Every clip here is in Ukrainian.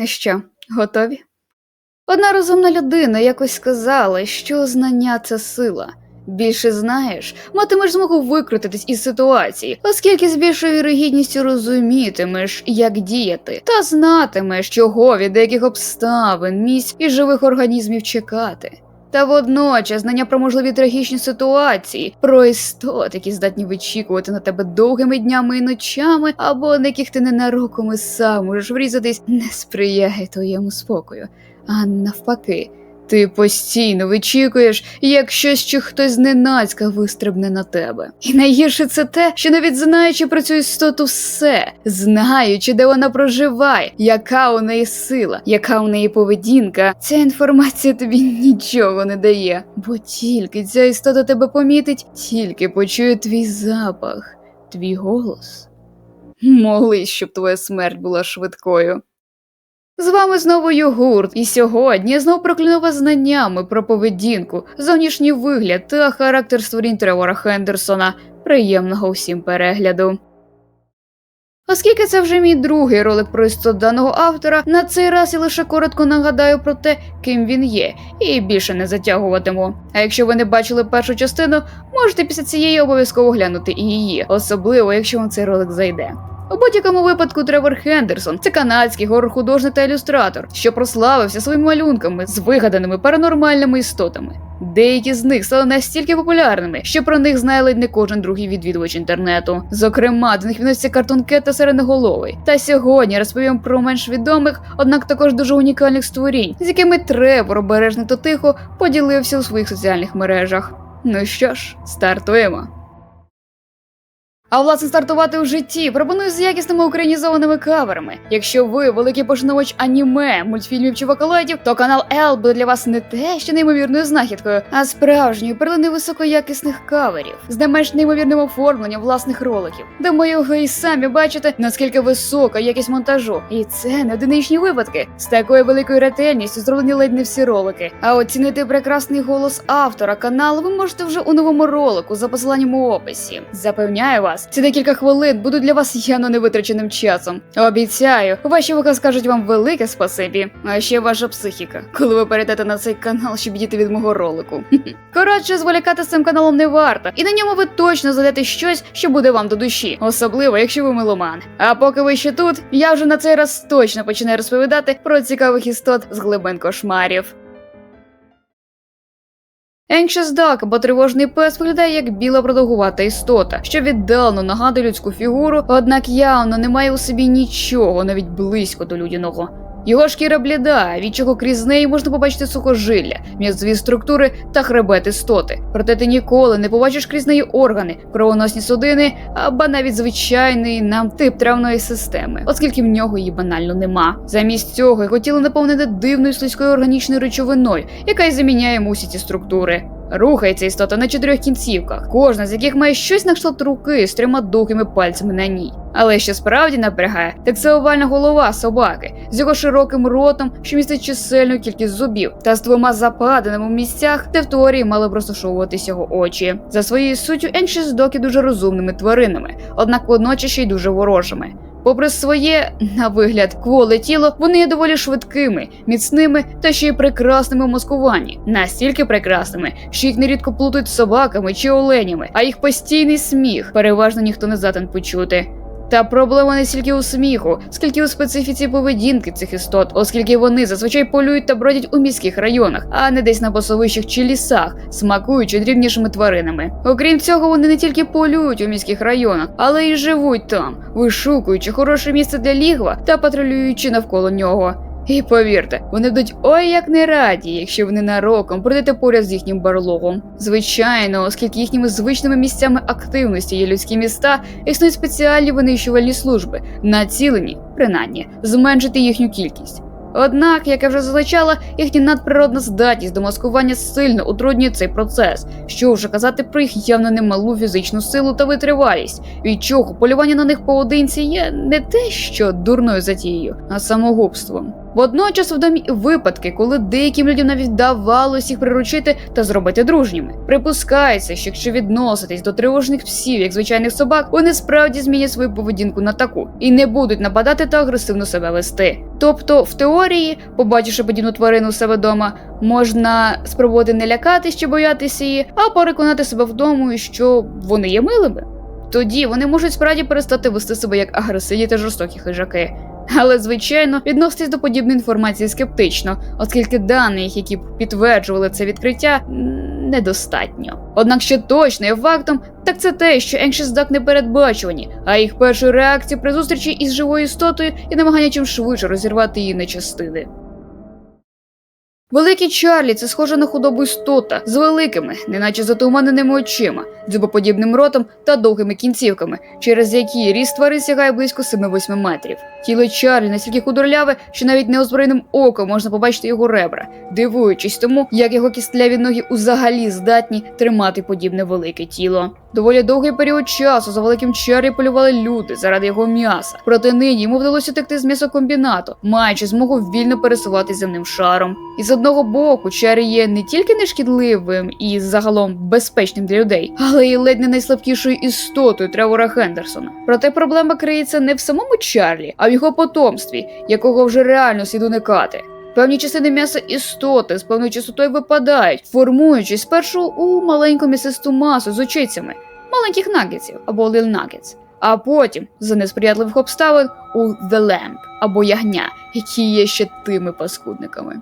Ну що, готові? Одна розумна людина якось сказала, що знання це сила. Більше знаєш, матимеш змогу викрутитись із ситуації, оскільки з більшою вірогідністю розумітимеш, як діяти, та знатимеш, чого від деяких обставин, місць і живих організмів чекати. Та водночас знання про можливі трагічні ситуації, про істот, які здатні вичікувати на тебе довгими днями і ночами, або на яких ти ненароком і сам можеш врізатись, не сприяє твоєму спокою. А навпаки, ти постійно вичікуєш, як щось чи хтось зненацька вистрибне на тебе. І найгірше це те, що навіть знаючи про цю істоту все, знаючи, де вона проживає, яка у неї сила, яка у неї поведінка, ця інформація тобі нічого не дає. Бо тільки ця істота тебе помітить, тільки почує твій запах, твій голос. Молись, щоб твоя смерть була швидкою. З вами знову Йогурт, і сьогодні я знову прокляну вас знаннями про поведінку, зовнішній вигляд та характер створінь Тревора Хендерсона. Приємного усім перегляду. Оскільки це вже мій другий ролик про істот даного автора, на цей раз я лише коротко нагадаю про те, ким він є, і більше не затягуватиму. А якщо ви не бачили першу частину, можете після цієї обов'язково глянути і її, особливо якщо вам цей ролик зайде. У будь-якому випадку Тревор Хендерсон це канадський горор-художник та ілюстратор, що прославився своїми малюнками з вигаданими паранормальними істотами. Деякі з них стали настільки популярними, що про них знає ледь не кожен другий відвідувач інтернету. Зокрема, до них відносяться картункет та сиреноголовий. Та сьогодні розповім про менш відомих, однак також дуже унікальних створінь, з якими Тревор обережно та тихо поділився у своїх соціальних мережах. Ну що ж, стартуємо. А власне стартувати у житті пропоную з якісними українізованими каверами. Якщо ви великий пошановувач аніме, мультфільмів чи вокалоїдів, то канал L буде для вас не те, що неймовірною знахідкою, а справжньою перлини високоякісних каверів з не менш неймовірним оформленням власних роликів. Думаю, ви і самі бачите, наскільки висока якість монтажу, і це не одиничні випадки. З такою великою ретельністю зроблені ледь не всі ролики. А оцінити прекрасний голос автора каналу ви можете вже у новому ролику за посиланням у описі. Запевняю вас. Ці декілька хвилин будуть для вас явно невитраченим часом. Обіцяю, ваші вуха скажуть вам велике спасибі, а ще ваша психіка, коли ви перейдете на цей канал, щоб діти від мого ролику. Коротше, зволікати з цим каналом не варто, і на ньому ви точно знайдете щось, що буде вам до душі, особливо якщо ви меломан. А поки ви ще тут, я вже на цей раз точно починаю розповідати про цікавих істот з глибин кошмарів. Anxious Duck, або тривожний пес виглядає як біла продовгувата істота, що віддалено нагадує людську фігуру, однак явно не має у собі нічого навіть близько до людяного. Його шкіра бліда, від чого крізь неї можна побачити сухожилля, м'язові структури та хребет істоти. Проте ти ніколи не побачиш крізь неї органи, кровоносні судини або навіть звичайний нам тип травної системи, оскільки в нього її банально нема. Замість цього його тіло наповнене дивною слизькою органічною речовиною, яка й заміняє усі ці структури. Рухається істота на чотирьох кінцівках, кожна з яких має щось на кшталт руки з трьома довгими пальцями на ній. Але що справді напрягає, так це овальна голова собаки з його широким ротом, що містить чисельну кількість зубів, та з двома западинами в місцях, де в теорії мали б розташовуватись його очі. За своєю суттю інші здоки дуже розумними тваринами, однак водночас ще й дуже ворожими. Попри своє, на вигляд, кволе тіло, вони є доволі швидкими, міцними та ще й прекрасними в маскуванні. Настільки прекрасними, що їх нерідко плутають з собаками чи оленями, а їх постійний сміх переважно ніхто не здатен почути. Та проблема не стільки у сміху, скільки у специфіці поведінки цих істот, оскільки вони зазвичай полюють та бродять у міських районах, а не десь на босовищах чи лісах, смакуючи дрібнішими тваринами. Окрім цього, вони не тільки полюють у міських районах, але й живуть там, вишукуючи хороше місце для лігва та патрулюючи навколо нього. І повірте, вони будуть ой як не раді, якщо ви ненароком пройдете поряд з їхнім барлогом. Звичайно, оскільки їхніми звичними місцями активності є людські міста, існують спеціальні винищувальні служби, націлені, принаймні, зменшити їхню кількість. Однак, як я вже зазначала, їхня надприродна здатність до маскування сильно утруднює цей процес, що вже казати про їх явно немалу фізичну силу та витривалість, від чого полювання на них поодинці є не те, що дурною затією, а самогубством. Водночас відомі і випадки, коли деяким людям навіть вдавалося їх приручити та зробити дружніми. Припускається, що якщо відноситись до тривожних псів як звичайних собак, вони справді змінять свою поведінку на таку і не будуть нападати та агресивно себе вести. Тобто, в теорії, побачивши подібну тварину у себе вдома, можна спробувати не лякатись чи боятися її, а переконати себе в тому, що вони є милими. Тоді вони можуть справді перестати вести себе як агресивні та жорстокі хижаки. Але, звичайно, відноситись до подібної інформації скептично, оскільки даних, які б підтверджували це відкриття, недостатньо. Однак ще точно є фактом, так це те, що Anxious Duck не передбачувані, а їх першою реакцією при зустрічі із живою істотою є намагання чим швидше розірвати її на частини. Великий Чарлі це схоже на худобу істота з великими, неначе затуманеними очима, дзюбоподібним ротом та довгими кінцівками, через які ріст тварин сягає близько 7-8 метрів. Тіло Чарлі настільки худорляве, що навіть неозброєним оком можна побачити його ребра, дивуючись тому, як його кістляві ноги взагалі здатні тримати подібне велике тіло. Доволі довгий період часу за великим Чарлі полювали люди заради його м'яса. Проте нині йому вдалося текти з м'ясокомбінату, маючи змогу вільно пересувати земним шаром. І з одного боку, Чарлі є не тільки нешкідливим і загалом безпечним для людей, але й ледь не найслабкішою істотою Тревора Хендерсона. Проте проблема криється не в самому Чарлі, а в його потомстві, якого вже реально слід уникати. Певні частини м'яса істоти з певною частотою випадають, формуючись спершу у маленьку м'ясисту масу з очицями, маленьких нагетсів або Nuggets, а потім, за несприятливих обставин, у The Lamb або ягня, які є ще тими паскудниками.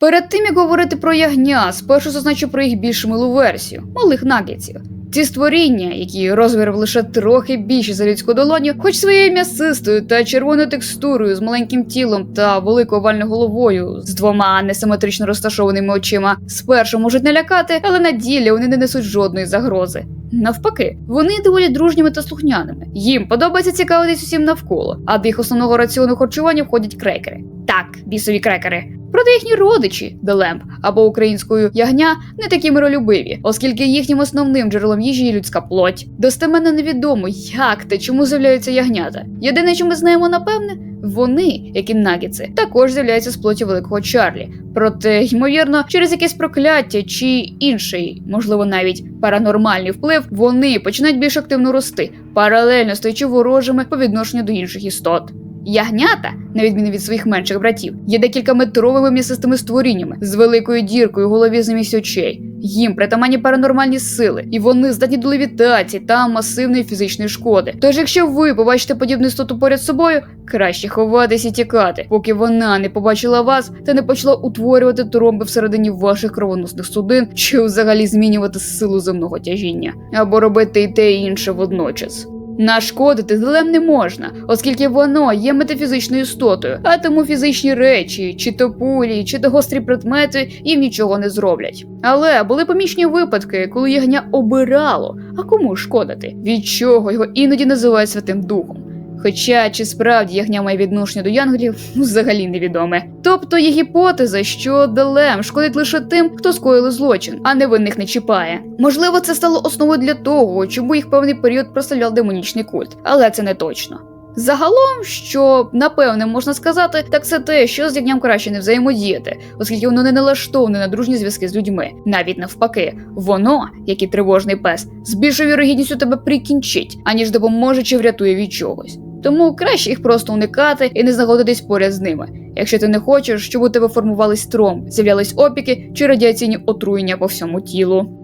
Перед тим як говорити про ягня, спершу зазначу про їх більш милу версію малих нагетсів. Ці створіння, які розміром лише трохи більше за людську долоню, хоч своєю м'ясистою та червоною текстурою, з маленьким тілом та великою овальною головою, з двома несиметрично розташованими очима, спершу можуть налякати, але на ділі вони не несуть жодної загрози. Навпаки, вони доволі дружніми та слухняними. Їм подобається цікавитись усім навколо, а до їх основного раціону харчування входять крекери. Так, бісові крекери. Проте їхні родичі, Делемп або українською ягня, не такі миролюбиві, оскільки їхнім основним джерелом їжі є людська плоть. Достеменно невідомо, як та чому з'являються ягнята. Єдине, що ми знаємо напевне, вони, як і нагіци, також з'являються з плоті великого Чарлі. Проте, ймовірно, через якесь прокляття чи інший, можливо, навіть паранормальний вплив, вони починають більш активно рости, паралельно стаючи ворожими по відношенню до інших істот. Ягнята, на відміну від своїх менших братів, є декількаметровими м'ясистими створіннями з великою діркою у голові замість очей. Їм притаманні паранормальні сили, і вони здатні до левітації та масивної фізичної шкоди. Тож, якщо ви побачите подібну істоту поряд з собою, краще ховатись і тікати, поки вона не побачила вас та не почала утворювати тромби всередині ваших кровоносних судин, чи взагалі змінювати силу земного тяжіння, або робити і те інше водночас. Нашкодити злем не можна, оскільки воно є метафізичною істотою, а тому фізичні речі, чи то пулі, чи то гострі предмети їм нічого не зроблять. Але були помічні випадки, коли ягня обирало, а кому шкодити, від чого його іноді називають святим духом. Хоча чи справді ягня має відношення до янгелів, взагалі невідоме. Тобто є гіпотеза, що Делем шкодить лише тим, хто скоїли злочин, а невинних не чіпає. Можливо, це стало основою для того, чому їх певний період прославляв демонічний культ, але це не точно. Загалом, що напевне можна сказати, так це те, що з ягням краще не взаємодіяти, оскільки воно не налаштоване на дружні зв'язки з людьми. Навіть навпаки, воно, як і тривожний пес, з більшою вірогідністю тебе прикінчить, аніж допоможе чи врятує від чогось. Тому краще їх просто уникати і не знаходитись поряд з ними, якщо ти не хочеш, щоб у тебе формувались тромб, з'являлись опіки чи радіаційні отруєння по всьому тілу.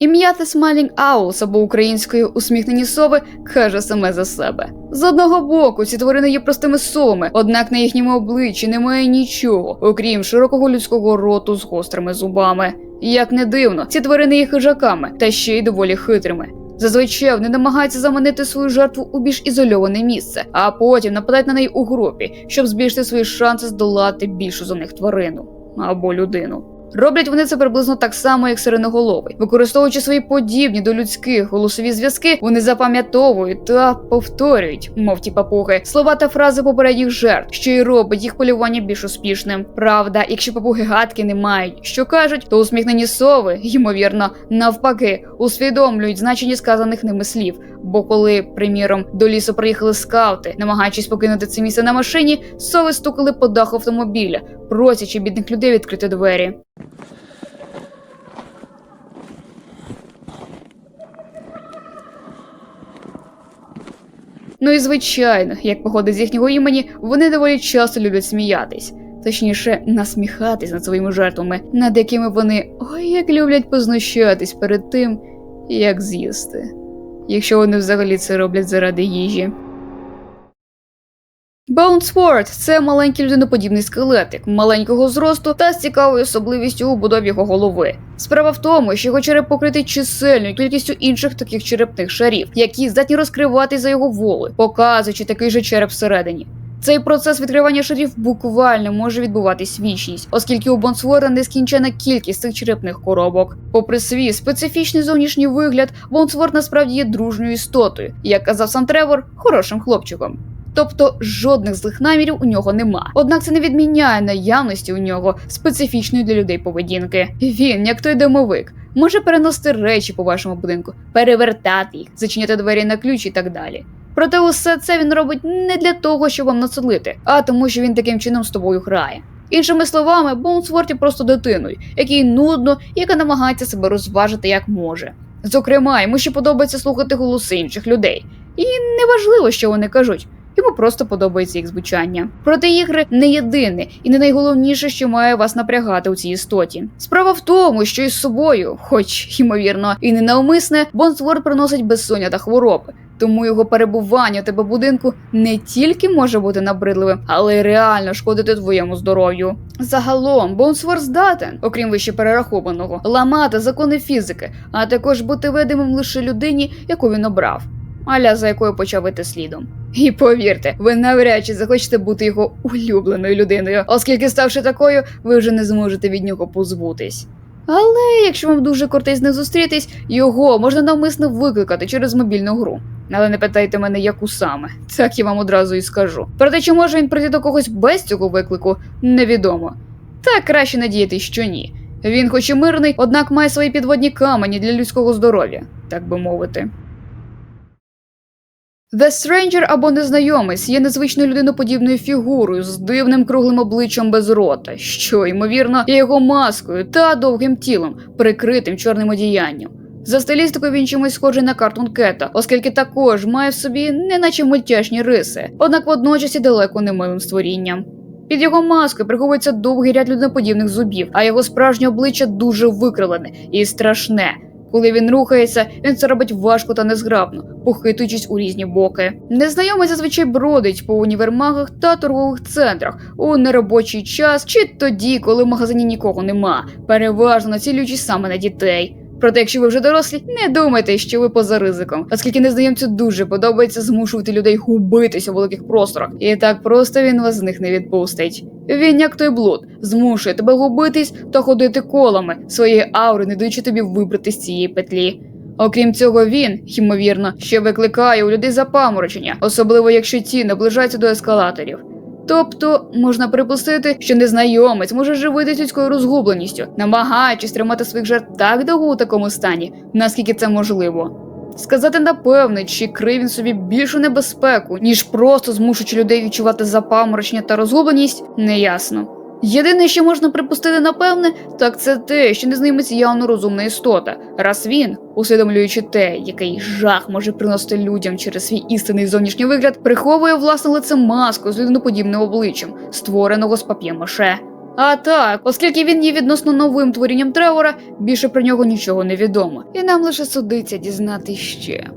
Ім'я The Smiling Owls або українською усміхнені сови каже саме за себе. З одного боку, ці тварини є простими совами, однак на їхньому обличчі немає нічого, окрім широкого людського роту з гострими зубами. Як не дивно, ці тварини є хижаками та ще й доволі хитрими. Зазвичай вони намагаються заманити свою жертву у більш ізольоване місце, а потім нападають на неї у групі, щоб збільшити свої шанси здолати більшу за них тварину або людину. Роблять вони це приблизно так само, як сиреноголовий. Використовуючи свої подібні до людських голосові зв'язки, вони запам'ятовують та повторюють, мов ті папуги, слова та фрази попередніх жертв, що й робить їх полювання більш успішним. Правда, якщо папуги гадки не мають, що кажуть, то усміхнені сови, ймовірно, навпаки, усвідомлюють значення сказаних ними слів. Бо коли, приміром, до лісу приїхали скаути, намагаючись покинути це місце на машині, сови стукали по даху автомобіля, просячи бідних людей відкрити двері. Ну і звичайно, як походить з їхнього імені, вони доволі часто люблять сміятись. Точніше, насміхатись над своїми жертвами, над якими вони ой як люблять познущатись перед тим, як з'їсти. Якщо вони взагалі це роблять заради їжі. Боунсворд – це маленький людиноподібний скелетик маленького зросту та з цікавою особливістю у будові його голови. Справа в тому, що його череп покритий чисельною кількістю інших таких черепних шарів, які здатні розкриватись за його воли, показуючи такий же череп всередині. Цей процес відкривання шарів буквально може відбуватись вічність, оскільки у Бонсворда нескінчена кількість цих черепних коробок. Попри свій специфічний зовнішній вигляд, Бонсворд насправді є дружньою істотою, як казав сам Тревор, хорошим хлопчиком. Тобто жодних злих намірів у нього нема. Однак це не відміняє наявності у нього специфічної для людей поведінки. Він, як той домовик, може переносити речі по вашому будинку, перевертати їх, зачиняти двері на ключ і так далі. Проте усе це він робить не для того, щоб вам насолити, а тому, що він таким чином з тобою грає. Іншими словами, Боунсворт є просто дитиною, якій нудно, яка намагається себе розважити як може. Зокрема, йому ще подобається слухати голоси інших людей. І неважливо, що вони кажуть. Йому просто подобається їх звучання. Проте ігри не єдине і не найголовніше, що має вас напрягати у цій істоті. Справа в тому, що із собою, хоч ймовірно, і ненавмисне, Бонсворд приносить безсоння та хвороби. Тому його перебування у тебе будинку не тільки може бути набридливим, але й реально шкодити твоєму здоров'ю. Загалом, Бонсвор здатен, окрім вище перерахованого, ламати закони фізики, а також бути видимим лише людині, яку він обрав, аля за якою почав іти слідом. І повірте, ви навряд чи захочете бути його улюбленою людиною, оскільки, ставши такою, ви вже не зможете від нього позбутись. Але якщо вам дуже кортить з зустрітись, його можна навмисно викликати через мобільну гру. Але не питайте мене, яку саме, так я вам одразу і скажу. Проте, чи може він прийти до когось без цього виклику, невідомо. Та краще надіятись, що ні. Він, хоч і мирний, однак має свої підводні камені для людського здоров'я, так би мовити. The Stranger або незнайомець є незвичною людиноподібною фігурою з дивним круглим обличчям без рота, що, ймовірно, є його маскою та довгим тілом, прикритим чорним одіянням. За стилістикою він чимось схожий на Картун Кета, оскільки також має в собі неначе мультяшні риси, однак водночас і далеко не милим створінням. Під його маскою приховується довгий ряд людиноподібних зубів, а його справжнє обличчя дуже викривлене і страшне. Коли він рухається, він це робить важко та незграбно, похитуючись у різні боки. Незнайомий зазвичай бродить по універмагах та торгових центрах у неробочий час чи тоді, коли в магазині нікого нема, переважно націлюючись саме на дітей. Проте, якщо ви вже дорослі, не думайте, що ви поза ризиком, оскільки незнайомцю дуже подобається змушувати людей губитись у великих просторах, і так просто він вас з них не відпустить. Він, як той блуд, змушує тебе губитись та ходити колами своєї аури, не даючи тобі вибрати з цієї петлі. Окрім цього, він, ймовірно, ще викликає у людей запаморочення, особливо якщо ті наближаються до ескалаторів. Тобто можна припустити, що незнайомець може живитись людською розгубленістю, намагаючись тримати своїх жертв так довго у такому стані, наскільки це можливо. Сказати напевне, чи крив він собі більшу небезпеку, ніж просто змушуючи людей відчувати запаморочення та розгубленість, неясно. Єдине, що можна припустити напевне, так це те, що незнайомець явно розумна істота, раз він, усвідомлюючи те, який жах може приносити людям через свій істинний зовнішній вигляд, приховує власне лице маску з людиноподібним обличчям, створеного з пап'є-маше. А так, оскільки він є відносно новим творінням Тревора, більше про нього нічого не відомо, і нам лише судиться дізнати ще.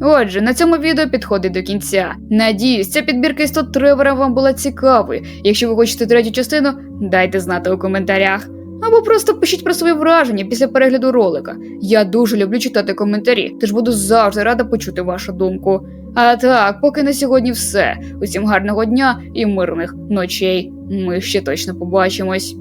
Отже, на цьому відео підходить до кінця. Надіюсь, ця підбірка істот Тревора вам була цікавою. Якщо ви хочете третю частину, дайте знати у коментарях. Або просто пишіть про свої враження після перегляду ролика. Я дуже люблю читати коментарі, тож буду завжди рада почути вашу думку. А так, поки на сьогодні все. Усім гарного дня і мирних ночей. Ми ще точно побачимось.